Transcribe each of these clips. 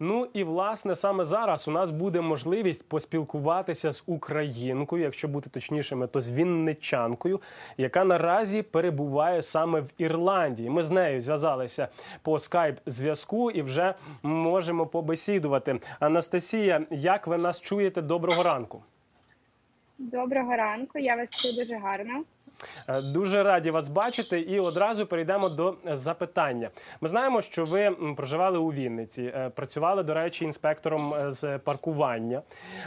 Ну і власне саме зараз у нас буде можливість поспілкуватися з українкою, якщо бути точнішими, то з вінничанкою, яка наразі перебуває саме в Ірландії. Ми з нею зв'язалися по скайп зв'язку і вже можемо побесідувати. Анастасія, як ви нас чуєте? Доброго ранку. Доброго ранку, я вас чую дуже гарно. Е, Дуже раді вас бачити, і одразу перейдемо до запитання. Ми знаємо, що ви проживали у Вінниці, е, працювали, до речі, інспектором е, з паркування,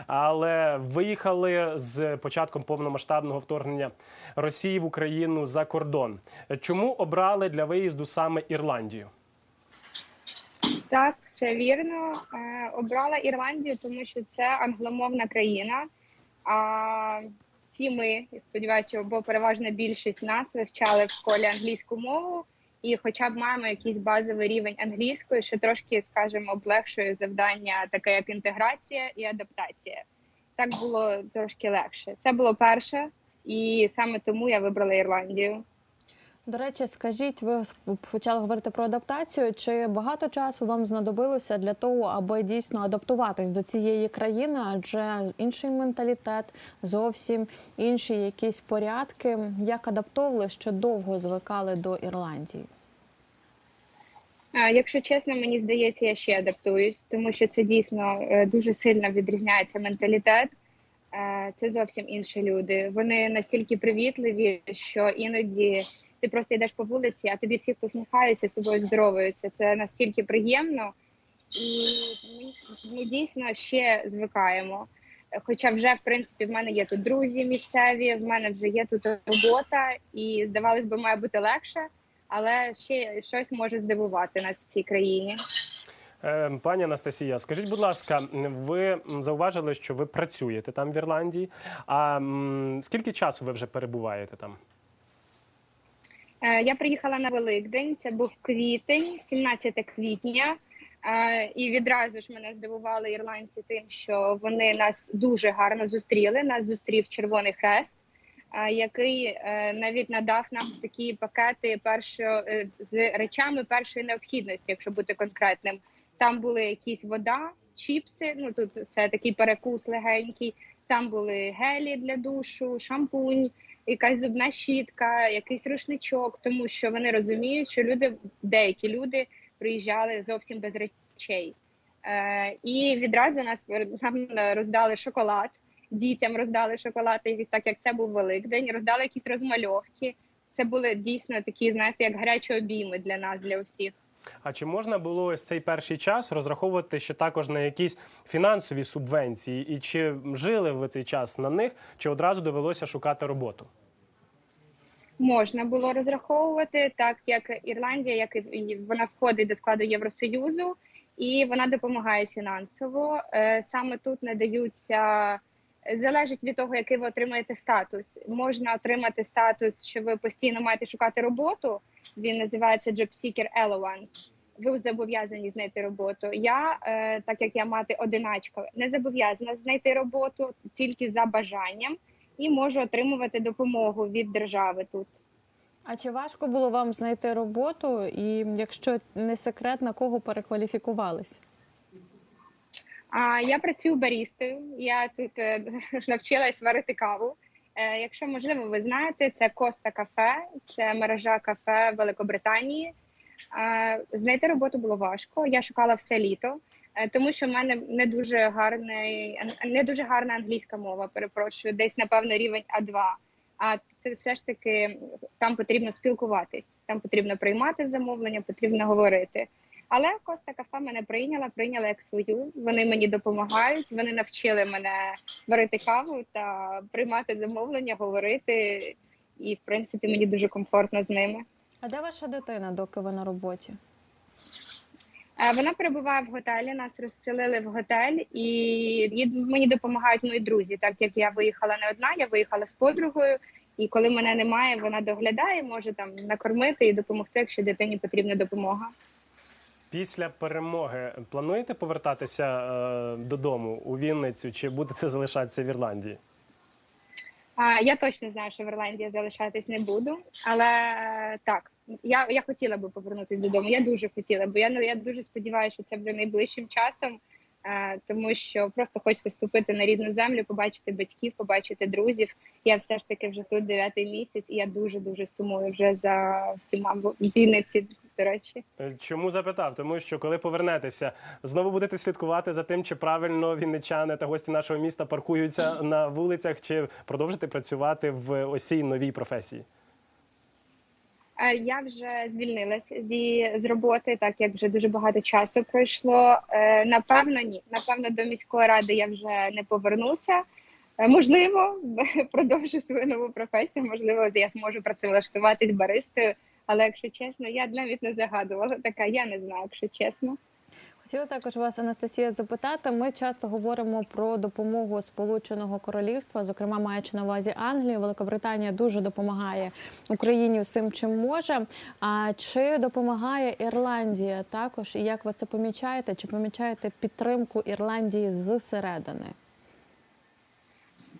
але виїхали з початком повномасштабного вторгнення Росії в Україну за кордон. Чому обрали для виїзду саме Ірландію? Так, все вірно. Обрала Ірландію, тому що це англомовна країна. А всі ми, я сподіваюся, бо переважна більшість нас вивчали в школі англійську мову, і хоча б маємо якийсь базовий рівень англійської, що трошки, скажімо, облегшує завдання, таке як інтеграція і адаптація. Так було трошки легше. Це було перше, і саме тому я вибрала Ірландію. До речі, скажіть, ви почали говорити про адаптацію. Чи багато часу вам знадобилося для того, аби дійсно адаптуватись до цієї країни? Адже інший менталітет, зовсім інші якісь порядки. Як адаптовували, що довго звикали до Ірландії? Якщо чесно, мені здається, я ще адаптуюсь, тому що це дійсно е, дуже сильно відрізняється менталітет. Це зовсім інші люди. Вони настільки привітливі, що іноді ти просто йдеш по вулиці, а тобі всі посміхаються, з тобою здоровуються. Це настільки приємно, і ми, ми дійсно ще звикаємо. Хоча вже в принципі в мене є тут друзі місцеві, в мене вже є тут робота, і здавалось би, має бути легше але ще щось може здивувати нас в цій країні. Е, Пані Анастасія, скажіть, будь ласка, ви зауважили, що ви працюєте там в Ірландії? А скільки часу ви вже перебуваєте там? Е, Я приїхала на Великдень, це був квітень, 17 квітня. Е, І відразу ж мене здивували ірландці тим, що вони нас дуже гарно зустріли. Нас зустрів Червоний Хрест, е, який навіть надав нам такі пакети першо, е, з речами першої необхідності, якщо бути конкретним. Там були якісь вода, чіпси. Ну тут це такий перекус легенький. Там були гелі для душу, шампунь, якась зубна щітка, якийсь рушничок, тому що вони розуміють, що люди, деякі люди приїжджали зовсім без речей. Е, і відразу нас нам роздали шоколад, дітям роздали шоколад, і так як це був Великдень, роздали якісь розмальовки. Це були дійсно такі, знаєте, як гарячі обійми для нас, для усіх. А чи можна було ось цей перший час розраховувати ще також на якісь фінансові субвенції? І чи жили ви цей час на них, чи одразу довелося шукати роботу? Можна було розраховувати, так як Ірландія, як і вона входить до складу Євросоюзу, і вона допомагає фінансово. Е, Саме тут надаються залежить від того, який ви отримаєте статус. Можна отримати статус, що ви постійно маєте шукати роботу. Він називається Job Seeker Allowance. Ви зобов'язані знайти роботу. Я, е, так як я мати одиначка, не зобов'язана знайти роботу тільки за бажанням і можу отримувати допомогу від держави тут. А чи важко було вам знайти роботу? І якщо не секрет, на кого перекваліфікувались? А я працюю барістою. Я тут е, навчилась варити каву. Е, якщо можливо, ви знаєте, це Коста кафе, це мережа кафе Великобританії. Знайти роботу було важко. Я шукала все літо, е, тому що в мене не дуже гарний, не дуже гарна англійська мова. Перепрошую, десь напевно рівень А2. А все, все ж таки там потрібно спілкуватись, там потрібно приймати замовлення, потрібно говорити. Але Коста кафе мене прийняла, прийняла як свою. Вони мені допомагають. Вони навчили мене варити каву та приймати замовлення, говорити. І в принципі мені дуже комфортно з ними. А де ваша дитина, доки ви на роботі? Е, Вона перебуває в готелі. Нас розселили в готель, і мені допомагають мої друзі. Так як я виїхала не одна, я виїхала з подругою. І коли мене немає, вона доглядає, може там накормити і допомогти, якщо дитині потрібна допомога. Після перемоги плануєте повертатися е, додому у Вінницю, чи будете залишатися в Ірландії? А, я точно знаю, що в Ірландії залишатись не буду, але е, так, я, я хотіла би повернутися додому. Я дуже хотіла, бо я я дуже сподіваюся, що це буде найближчим часом. Е, тому що просто хочеться ступити на рідну землю, побачити батьків, побачити друзів. Я все ж таки вже тут дев'ятий місяць, і я дуже дуже сумую вже за всіма в Вінниці. До речі, Е, Чому запитав? Тому що коли повернетеся, знову будете слідкувати за тим, чи правильно вінничани та гості нашого міста паркуються на вулицях, чи продовжите працювати в ось цій новій професії. Е, Я вже звільнилась зі з роботи, так як вже дуже багато часу пройшло. Е, Напевно, ні. Напевно, до міської ради я вже не повернуся. Можливо, продовжу свою нову професію. Можливо, я зможу працевлаштуватись баристою. Але якщо чесно, я навіть не загадувала така. Я не знаю, якщо чесно. Хотіла також вас, Анастасія, запитати. Ми часто говоримо про допомогу Сполученого Королівства, зокрема маючи на увазі Англію. Великобританія дуже допомагає Україні всім, чим може. А чи допомагає Ірландія також? І як ви це помічаєте? Чи помічаєте підтримку Ірландії зсередини?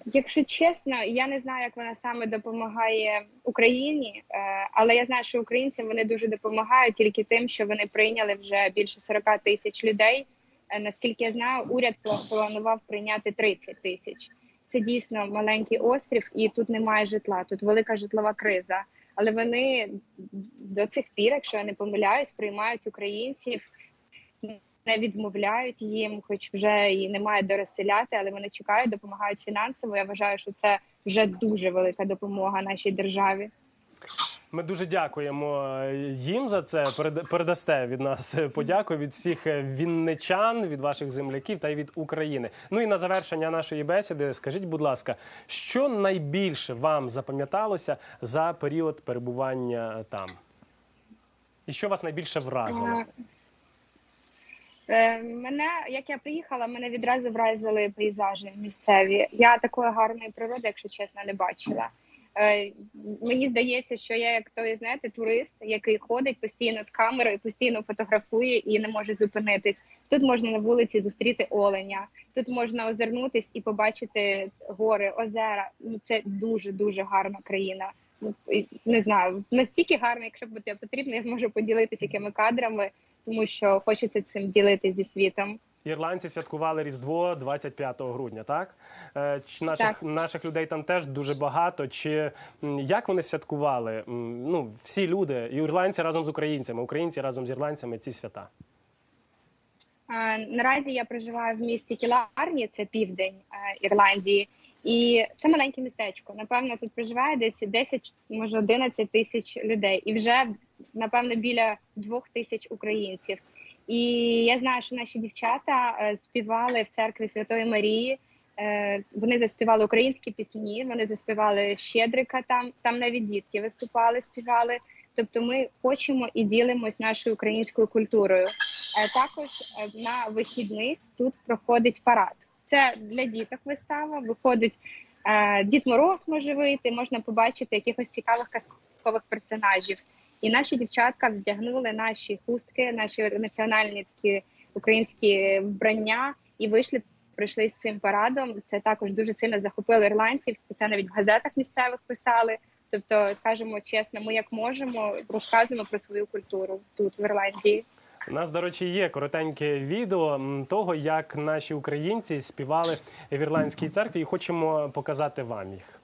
Якщо чесно, я не знаю, як вона саме допомагає Україні, е, але я знаю, що українцям вони дуже допомагають тільки тим, що вони прийняли вже більше 40 тисяч людей. Е, Наскільки я знаю, уряд планував прийняти 30 тисяч. Це дійсно маленький острів, і тут немає житла. Тут велика житлова криза. Але вони до цих пір, якщо я не помиляюсь, приймають українців не відмовляють їм, хоч вже і немає де розселяти, але вони чекають, допомагають фінансово. Я вважаю, що це вже дуже велика допомога нашій державі. Ми дуже дякуємо е, їм за це. Перед- Передасте від нас е, подяку від всіх е, вінничан, від ваших земляків та й від України. Ну і на завершення нашої бесіди, скажіть, будь ласка, що найбільше вам запам'яталося за період перебування там? І що вас найбільше вразило? Е, Мене, як я приїхала, мене відразу вразили пейзажі місцеві. Я такої гарної природи, якщо чесно, не бачила. Е, Мені здається, що я як той, знаєте, турист, який ходить постійно з камерою, постійно фотографує і не може зупинитись. Тут можна на вулиці зустріти оленя, тут можна озирнутись і побачити гори, озера. Ну це дуже дуже гарна країна. Ну, Не знаю, настільки гарна, якщо буде потрібно, я зможу поділитися якими кадрами, тому що хочеться цим ділитися зі світом. Ірландці святкували Різдво 25 грудня, так? Е, Чи наших, Так. наших людей там теж дуже багато. Чи як вони святкували? Ну, всі люди, і ірландці разом з українцями, українці разом з ірландцями ці свята. Наразі я проживаю в місті Кіларні, це південь е, Ірландії, і це маленьке містечко. Напевно, тут проживає десь 10, може 11 тисяч людей, і вже напевно біля двох тисяч українців. І я знаю, що наші дівчата е, співали в церкві Святої Марії. Е, Вони заспівали українські пісні, вони заспівали Щедрика. Там там навіть дітки виступали, співали. Тобто, ми хочемо і ділимось нашою українською культурою. Е, Також на вихідних тут проходить парад. Це для діток вистава. Виходить Дід Мороз може вийти, можна побачити якихось цікавих казкових персонажів. І наші дівчатка вдягнули наші хустки, наші національні такі українські вбрання і вийшли. Прийшли з цим парадом. Це також дуже сильно захопило ірландців. Це навіть в газетах місцевих писали. Тобто, скажемо чесно, ми як можемо розказуємо про свою культуру тут в Ірландії. У нас, до речі, є коротеньке відео того, як наші українці співали в ірландській церкві, і хочемо показати вам їх.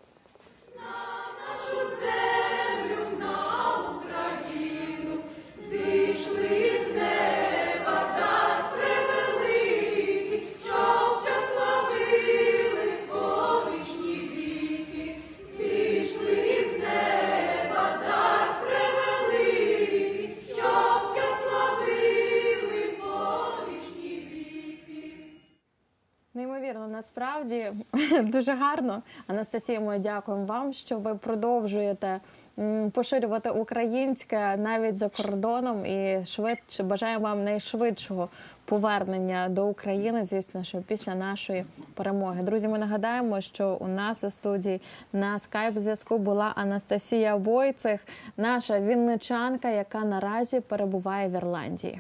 Насправді дуже гарно. Анастасія, ми дякуємо вам, що ви продовжуєте поширювати українське навіть за кордоном і швидше бажаємо вам найшвидшого повернення до України. Звісно, що після нашої перемоги. Друзі, ми нагадаємо, що у нас у студії на скайп зв'язку була Анастасія Войцех, наша вінничанка, яка наразі перебуває в Ірландії.